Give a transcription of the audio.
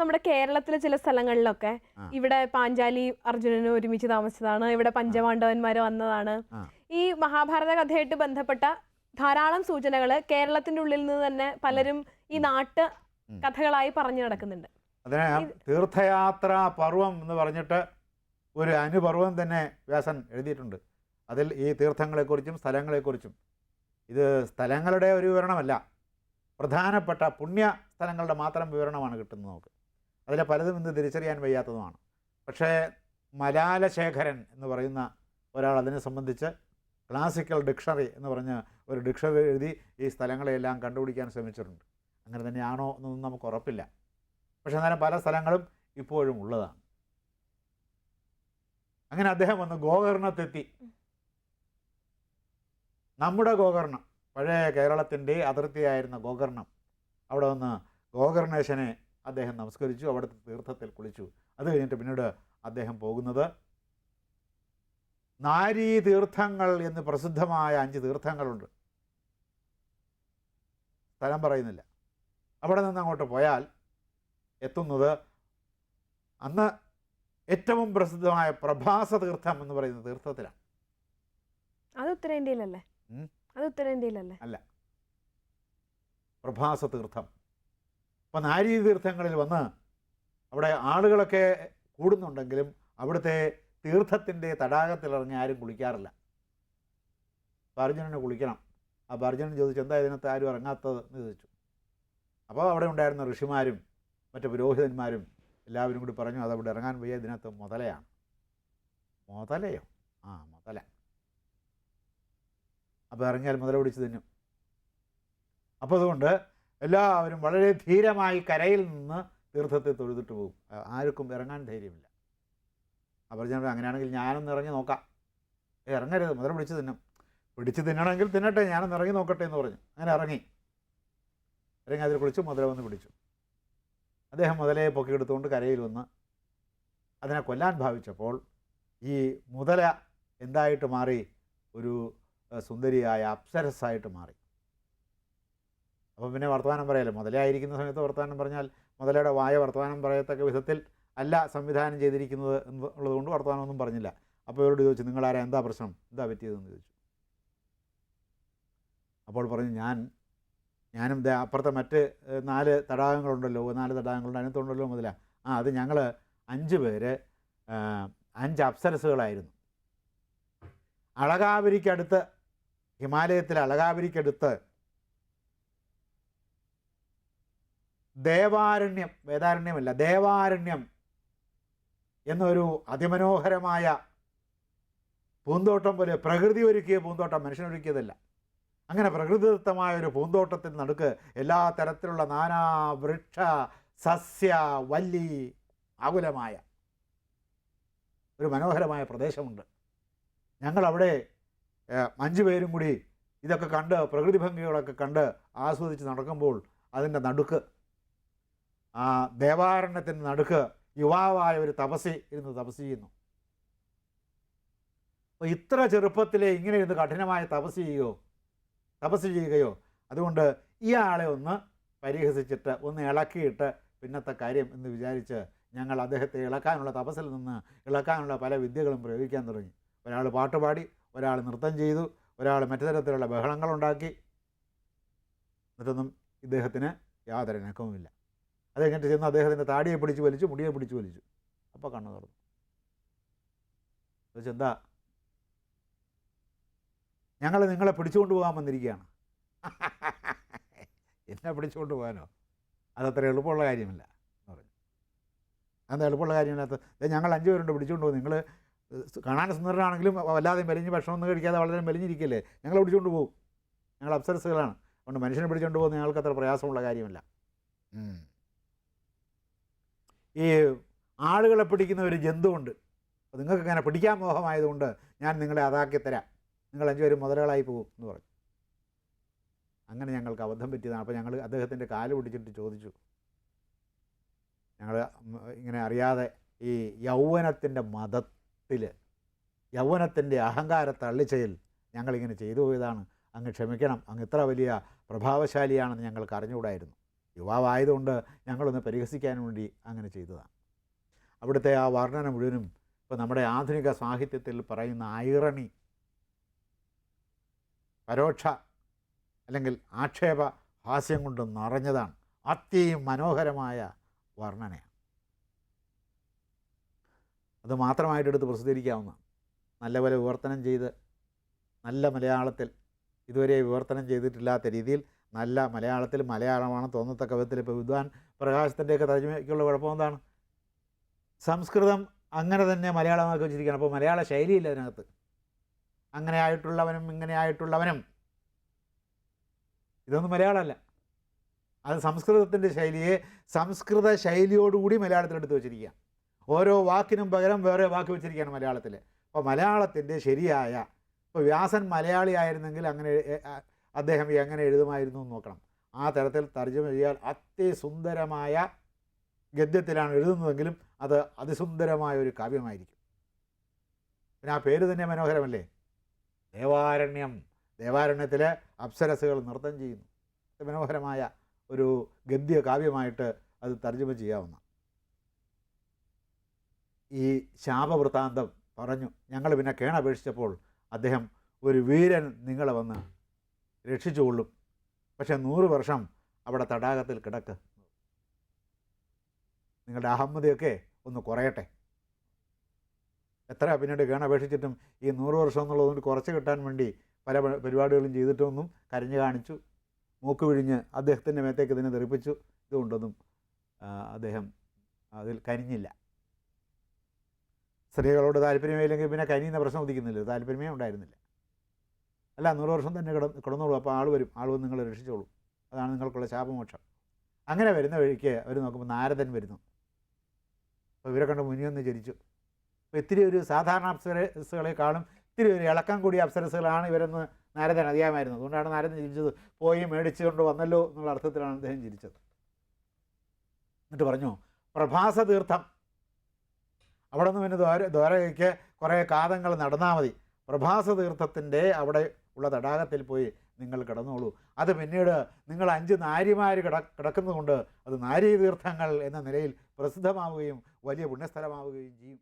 നമ്മുടെ കേരളത്തിലെ ചില സ്ഥലങ്ങളിലൊക്കെ ഇവിടെ പാഞ്ചാലി അർജുനനും ഒരുമിച്ച് താമസിച്ചതാണ് ഇവിടെ പഞ്ചപാണ്ഡവന്മാര് വന്നതാണ്. ഈ മഹാഭാരത കഥയായിട്ട് ബന്ധപ്പെട്ട ധാരാളം സൂചനകൾ കേരളത്തിന്റെ ഉള്ളിൽ നിന്ന് തന്നെ പലരും ഈ നാട്ട് കഥകളായി പറഞ്ഞു നടക്കുന്നുണ്ട്. അതിനെ തീർത്ഥയാത്ര പർവം എന്ന് പറഞ്ഞിട്ട് ഒരു അനുപർവം തന്നെ വ്യാസൻ എഴുതിയിട്ടുണ്ട്. അതിൽ ഈ തീർത്ഥങ്ങളെക്കുറിച്ചും സ്ഥലങ്ങളെക്കുറിച്ചും. ഇത് സ്ഥലങ്ങളുടെ ഒരു വിവരണമല്ല. പ്രധാനപ്പെട്ട പുണ്യ സ്ഥലങ്ങളുടെ മാത്രം വിവരണമാണ് കിട്ടുന്നത് നമുക്ക്. അതിലെ പലതും ഇന്ന് തിരിച്ചറിയാൻ വയ്യാത്തതുമാണ്. പക്ഷേ മലാലശേഖരൻ എന്ന് പറയുന്ന ഒരാൾ അതിനെ സംബന്ധിച്ച് ക്ലാസിക്കൽ ഡിക്ഷണറി എന്ന് പറഞ്ഞ ഒരു ഡിക്ഷണറി എഴുതി ഈ സ്ഥലങ്ങളെല്ലാം കണ്ടുപിടിക്കാൻ ശ്രമിച്ചിട്ടുണ്ട്. അങ്ങനെ തന്നെയാണോ എന്നൊന്നും നമുക്ക് ഉറപ്പില്ല. പക്ഷേ എന്നാലും പല സ്ഥലങ്ങളും ഇപ്പോഴും ഉള്ളതാണ്. അങ്ങനെ അദ്ദേഹം വന്ന് ഗോകർണത്തെത്തി. നമ്മുടെ ഗോകർണം പഴയ കേരളത്തിന്റെ അതിർത്തിയായിരുന്ന ഗോകർണം. അവിടെ വന്ന് ഗോകർണേശനെ അദ്ദേഹം നമസ്കരിച്ചു അവിടുത്തെ തീർത്ഥത്തിൽ കുളിച്ചു. അത് കഴിഞ്ഞിട്ട് പിന്നീട് അദ്ദേഹം പോകുന്നത് നാരീ തീർത്ഥങ്ങൾ എന്ന് പ്രസിദ്ധമായ അഞ്ച് തീർത്ഥങ്ങളുണ്ട്. സ്ഥലം പറയുന്നില്ല. അവിടെ നിന്ന് അങ്ങോട്ട് പോയാൽ എത്തുന്നത് അന്ന് ഏറ്റവും പ്രസിദ്ധമായ പ്രഭാസ തീർത്ഥം എന്ന് പറയുന്ന തീർത്ഥത്തിലാണ്. അത് ഉത്തരേന്ത്യയിലല്ലേ? അത് ഉത്തരേന്ത്യയിലല്ലേ? പ്രഭാസ തീർത്ഥം. അപ്പം നാരീ തീർത്ഥങ്ങളിൽ വന്ന് അവിടെ ആളുകളൊക്കെ കൂടുന്നുണ്ടെങ്കിലും അവിടുത്തെ തീർത്ഥത്തിന്റെ തടാകത്തിലിറങ്ങി ആരും കുളിക്കാറില്ല. അപ്പോൾ കുളിക്കണം. അപ്പോൾ അർജുനൻ ചോദിച്ചു എന്താ ഇതിനകത്ത് ആരും ഇറങ്ങാത്തത്? എന്ന് ചോദിച്ചു. അപ്പോൾ അവിടെ ഉണ്ടായിരുന്ന ഋഷിമാരും മറ്റു പുരോഹിതന്മാരും എല്ലാവരും കൂടി പറഞ്ഞു അതവിടെ ഇറങ്ങാൻ വയ്യ ഇതിനകത്ത് മുതലയാണ്. മുതലയോ? ആ മുതല. അപ്പോൾ ഇറങ്ങിയാൽ മുതല പിടിച്ച് തിന്നും. അപ്പോൾ അതുകൊണ്ട് എല്ലാവരും വളരെ ധീരമായി കരയിൽ നിന്ന് തീർത്ഥത്തെ തൊഴുതിട്ട് പോകും. ആർക്കും ഇറങ്ങാൻ ധൈര്യമില്ല. അപ്പോൾ ഞാൻ അങ്ങനെയാണെങ്കിൽ ഞാനൊന്ന് ഇറങ്ങി നോക്കാം. ഇറങ്ങരുത്. മുതൽ പിടിച്ച് തിന്നും. പിടിച്ച് തിന്നണമെങ്കിൽ തിന്നട്ടെ. ഞാനൊന്ന് ഇറങ്ങി നോക്കട്ടെ എന്ന് പറഞ്ഞു. അങ്ങനെ ഇറങ്ങി. ഇറങ്ങി അതിൽ കുളിച്ചു. മുതല വന്ന് പിടിച്ചു. അദ്ദേഹം മുതലയെ പൊക്കിയെടുത്തുകൊണ്ട് കരയിൽ വന്ന് അതിനെ കൊല്ലാൻ ഭാവിച്ചപ്പോൾ ഈ മുതല എന്തായിട്ട് മാറി? ഒരു സുന്ദരിയായ അപ്സരസായിട്ട് മാറി. അപ്പം പിന്നെ വർത്തമാനം പറയല്ലോ? മുതലായിരിക്കുന്ന സമയത്ത് വർത്തമാനം പറഞ്ഞാൽ മുതലയുടെ വായ വർത്തമാനം പറയത്തക്ക വിധത്തിൽ അല്ല സംവിധാനം ചെയ്തിരിക്കുന്നത് എന്നുള്ളതുകൊണ്ട് വർത്തമാനമൊന്നും പറഞ്ഞില്ല. അപ്പോൾ ഇവരോട് ചോദിച്ചു നിങ്ങളാരാ? എന്താ പ്രശ്നം? എന്താ പറ്റിയതെന്ന്? ചോദിച്ചു. അപ്പോൾ പറഞ്ഞു ഞാൻ ഞാനും അപ്പുറത്തെ മറ്റ് നാല് തടാകങ്ങളുണ്ടല്ലോ. നാല് തടാകങ്ങളുണ്ട്. അതിനകത്തുണ്ടല്ലോ മുതല. ആ അത് ഞങ്ങൾ അഞ്ച് പേര് അഞ്ച് അപ്സരസുകളായിരുന്നു അളകാവരിക്കടുത്ത് ഹിമാലയത്തിലെ അളകാപുരിക്കടുത്ത് ദേവാരണ്യം വേദാരണ്യമല്ല ദേവാരണ്യം എന്നൊരു അതിമനോഹരമായ പൂന്തോട്ടം പോലെ പ്രകൃതി ഒരുക്കിയ പൂന്തോട്ടം മനുഷ്യനൊരുക്കിയതല്ല അങ്ങനെ പ്രകൃതിദത്തമായ ഒരു പൂന്തോട്ടത്തിൽ നടുക്ക് എല്ലാ തരത്തിലുള്ള നാനാ വൃക്ഷ സസ്യ വല്ലി ആകുലമായ ഒരു മനോഹരമായ പ്രദേശമുണ്ട്. ഞങ്ങളവിടെ അഞ്ച് പേരും കൂടി ഇതൊക്കെ കണ്ട് പ്രകൃതി ഭംഗികളൊക്കെ കണ്ട് ആസ്വദിച്ച് നടക്കുമ്പോൾ അതിന്റെ നടുക്ക് ആ ദേവാരണ്യത്തിന്റെ നടുക്ക് യുവാവായ ഒരു തപസി ഇരുന്ന് തപസ് ചെയ്യുന്നു. അപ്പോൾ ഇത്ര ചെറുപ്പത്തിലെ ഇങ്ങനെ ഇരുന്ന് കഠിനമായ തപസ് ചെയ്യുകയോ തപസ് ചെയ്യുകയോ അതുകൊണ്ട് ഇയാളെ ഒന്ന് പരിഹസിച്ചിട്ട് ഒന്ന് ഇളക്കിയിട്ട് പിന്നത്തെ കാര്യം എന്ന് വിചാരിച്ച് ഞങ്ങൾ അദ്ദേഹത്തെ ഇളക്കാനുള്ള തപസ്സിൽ നിന്ന് ഇളക്കാനുള്ള പല വിദ്യകളും പ്രയോഗിക്കാൻ തുടങ്ങി. ഒരാൾ പാട്ടുപാടി ഒരാൾ നൃത്തം ചെയ്തു ഒരാൾ മറ്റു തരത്തിലുള്ള ബഹളങ്ങളുണ്ടാക്കി. എന്നിട്ടൊന്നും ഇദ്ദേഹത്തിന് യാതൊരു ഇണക്കവുമില്ല. അത് കഴിഞ്ഞിട്ട് ചെന്ന് അദ്ദേഹത്തിന്റെ താടിയെ പിടിച്ച് വലിച്ചു മുടിയെ പിടിച്ച് വലിച്ചു. അപ്പോൾ കണ്ണു തുറന്നു. ചോദിച്ചു എന്താ? ഞങ്ങൾ നിങ്ങളെ പിടിച്ചുകൊണ്ട് പോകാൻ വന്നിരിക്കുകയാണ്. എന്നെ പിടിച്ചുകൊണ്ട് പോകാനോ? അതത്ര എളുപ്പമുള്ള കാര്യമില്ല എന്ന് പറഞ്ഞു. അതെന്താ എളുപ്പമുള്ള കാര്യമില്ലാത്ത? ഞങ്ങൾ അഞ്ച് പേരുണ്ട് പിടിച്ചുകൊണ്ട് പോകും. നിങ്ങൾ കാണാൻ സുന്ദരനാണെങ്കിലും വല്ലാതെ മെലിഞ്ഞ് ഭക്ഷണമൊന്നും കഴിക്കാതെ വളരെ മെലിഞ്ഞിരിക്കല്ലേ? ഞങ്ങൾ പിടിച്ചുകൊണ്ട് പോകും. ഞങ്ങൾ അപ്സരസുകളാണ് അതുകൊണ്ട് മനുഷ്യനെ പിടിച്ചുകൊണ്ട് പോകുന്ന ഞങ്ങൾക്ക് അത്ര പ്രയാസമുള്ള കാര്യമല്ല. ഈ ആളുകളെ പിടിക്കുന്ന ഒരു ജന്തുവുണ്ട്. അപ്പോൾ നിങ്ങൾക്ക് ഇങ്ങനെ പിടിക്കാൻ മോഹമായതുകൊണ്ട് ഞാൻ നിങ്ങളെ അതാക്കി തരാം. നിങ്ങൾ അഞ്ചുപേരും മുതലുകളായി പോകും എന്ന് പറഞ്ഞു. അങ്ങനെ ഞങ്ങൾക്ക് അബദ്ധം പറ്റിയതാണ്. അപ്പോൾ ഞങ്ങൾ അദ്ദേഹത്തിന്റെ കാൽ പിടിച്ചിട്ട് ചോദിച്ചു. ഞങ്ങൾ ഇങ്ങനെ അറിയാതെ ഈ യൗവനത്തിന്റെ മതത്തിൽ യൗവനത്തിന്റെ അഹങ്കാര തള്ളിച്ചയിൽ ഞങ്ങളിങ്ങനെ ചെയ്തു പോയതാണ്. അങ്ങ് ക്ഷമിക്കണം. അങ്ങ് ഇത്ര വലിയ പ്രഭാവശാലിയാണെന്ന് ഞങ്ങൾക്ക് അറിഞ്ഞുകൂടായിരുന്നു. യുവാവായതുകൊണ്ട് ഞങ്ങളൊന്ന് പരിഹസിക്കാൻ വേണ്ടി അങ്ങനെ ചെയ്തതാണ്. അവിടുത്തെ ആ വർണന മുഴുവനും ഇപ്പോൾ നമ്മുടെ ആധുനിക സാഹിത്യത്തിൽ പറയുന്ന ഐറണി പരോക്ഷ അല്ലെങ്കിൽ ആക്ഷേപ ഹാസ്യം കൊണ്ട് നിറഞ്ഞതാണ്. അതിമനോഹരമായ വർണനയാണ്. അത് മാത്രമായിട്ട് എടുത്ത് പ്രസിദ്ധീകരിക്കാവുന്നതാണ് നല്ലപോലെ വിവർത്തനം ചെയ്ത് നല്ല മലയാളത്തിൽ ഇതുവരെ വിവർത്തനം ചെയ്തിട്ടില്ലാത്ത രീതിയിൽ നല്ല മലയാളത്തിൽ മലയാളമാണ് തോന്നത്തക്ക വിധത്തിൽ ഇപ്പോൾ വിദ്വാൻ പ്രകാശത്തിന്റെയൊക്കെ തർജമയ്ക്കുള്ള കുഴപ്പം എന്താണ്? സംസ്കൃതം അങ്ങനെ തന്നെ മലയാളമാക്കി വെച്ചിരിക്കുകയാണ്. അപ്പോൾ മലയാള ശൈലിയില്ല അതിനകത്ത്. അങ്ങനെ ആയിട്ടുള്ളവനും ഇങ്ങനെ ആയിട്ടുള്ളവനും. ഇതൊന്നും മലയാളമല്ല. അത് സംസ്കൃതത്തിന്റെ ശൈലിയെ സംസ്കൃത ശൈലിയോടുകൂടി മലയാളത്തിൽ എടുത്തു വെച്ചിരിക്കുക ഓരോ വാക്കിനും പകരം വേറെ വാക്ക് വെച്ചിരിക്കുകയാണ് മലയാളത്തിൽ. അപ്പോൾ മലയാളത്തിന്റെ ശരിയായ ഇപ്പോൾ വ്യാസൻ മലയാളിയായിരുന്നെങ്കിൽ അങ്ങനെ അദ്ദേഹം എങ്ങനെ എഴുതുമായിരുന്നു എന്ന് നോക്കണം. ആ തരത്തിൽ തർജമ ചെയ്യാൻ അതിസുന്ദരമായ ഗദ്യത്തിലാണ് എഴുതുന്നതെങ്കിലും അത് അതിസുന്ദരമായ ഒരു കാവ്യമായിരിക്കും. പിന്നെ ആ പേര് തന്നെ മനോഹരമല്ലേ? ദേവാരണ്യം. ദേവാരണ്യത്തിൽ അപ്സരസുകൾ നൃത്തം ചെയ്യുന്നു. മനോഹരമായ ഒരു ഗദ്യ കാവ്യമായിട്ട് അത് തർജമ ചെയ്യാവുന്ന ഈ ശാപവൃത്താന്തം പറഞ്ഞു. ഞങ്ങൾ പിന്നെ കേണപേക്ഷിച്ചപ്പോൾ അദ്ദേഹം ഒരു വീരൻ നിങ്ങളെ വന്ന് രക്ഷിച്ചുകൊള്ളും. പക്ഷെ നൂറ് വർഷം അവിടെ തടാകത്തിൽ കിടക്ക്. നിങ്ങളുടെ അഹമ്മതിയൊക്കെ ഒന്ന് കുറയട്ടെ. എത്ര പിന്നീട് കേണപേക്ഷിച്ചിട്ടും ഈ നൂറ് വർഷം എന്നുള്ളതുകൊണ്ട് കുറച്ച് കിട്ടാൻ വേണ്ടി പല പരിപാടികളും ചെയ്തിട്ടൊന്നും കരഞ്ഞു കാണിച്ചു. മൂക്ക് വിഴിഞ്ഞ് അദ്ദേഹത്തിന്റെ മേത്തേക്ക് ഇതിനെ തെറിപ്പിച്ചു. ഇതുകൊണ്ടൊന്നും അദ്ദേഹം അതിൽ കരിഞ്ഞില്ല സ്ത്രീകളോട് താല്പര്യമില്ലെങ്കിൽ പിന്നെ കനിയുന്ന പ്രശ്നം ഉദിക്കുന്നില്ല. താല്പര്യമേ ഉണ്ടായിരുന്നില്ല. അല്ല നൂറ് വർഷം തന്നെ കിട കിടന്നോളൂ. അപ്പോൾ ആൾ വരും. ആൾ വന്ന് നിങ്ങളെ രക്ഷിച്ചോളൂ. അതാണ് നിങ്ങൾക്കുള്ള ശാപമോക്ഷം. അങ്ങനെ വരുന്ന വഴിക്ക് അവർ നോക്കുമ്പോൾ നാരദൻ വരുന്നു. അപ്പോൾ ഇവരെ കണ്ട് മുനിയൊന്ന് ജനിച്ചു. അപ്പോൾ ഇത്തിരി ഒരു സാധാരണ അപ്സരസുകളെക്കാളും ഇത്തിരി ഒരു ഇളക്കം കൂടിയ അപ്സരസുകളാണ് ഇവരെന്ന് നാരദൻ അറിയാമായിരുന്നു. അതുകൊണ്ടാണ് നാരദൻ ചിരിച്ചത് പോയി മേടിച്ചു കൊണ്ട് വന്നല്ലോ എന്നുള്ള അർത്ഥത്തിലാണ് അദ്ദേഹം ചിരിച്ചത് എന്നിട്ട് പറഞ്ഞു പ്രഭാസ തീർത്ഥം അവിടെ നിന്ന് പിന്നെ ദ്വാര ദ്വാരകയ്ക്ക് കുറേ കാതങ്ങൾ നടന്നാൽ മതി. പ്രഭാസ തീർത്ഥത്തിന്റെ അവിടെ ഉള്ള തടാകത്തിൽ പോയി നിങ്ങൾ കിടന്നോളൂ. അത് പിന്നീട് നിങ്ങൾ അഞ്ച് നാരിമാർ കിട കിടക്കുന്നതുകൊണ്ട് അത് നാരീ തീർത്ഥങ്ങൾ എന്ന നിലയിൽ പ്രസിദ്ധമാവുകയും വലിയ പുണ്യസ്ഥലമാവുകയും ചെയ്യും.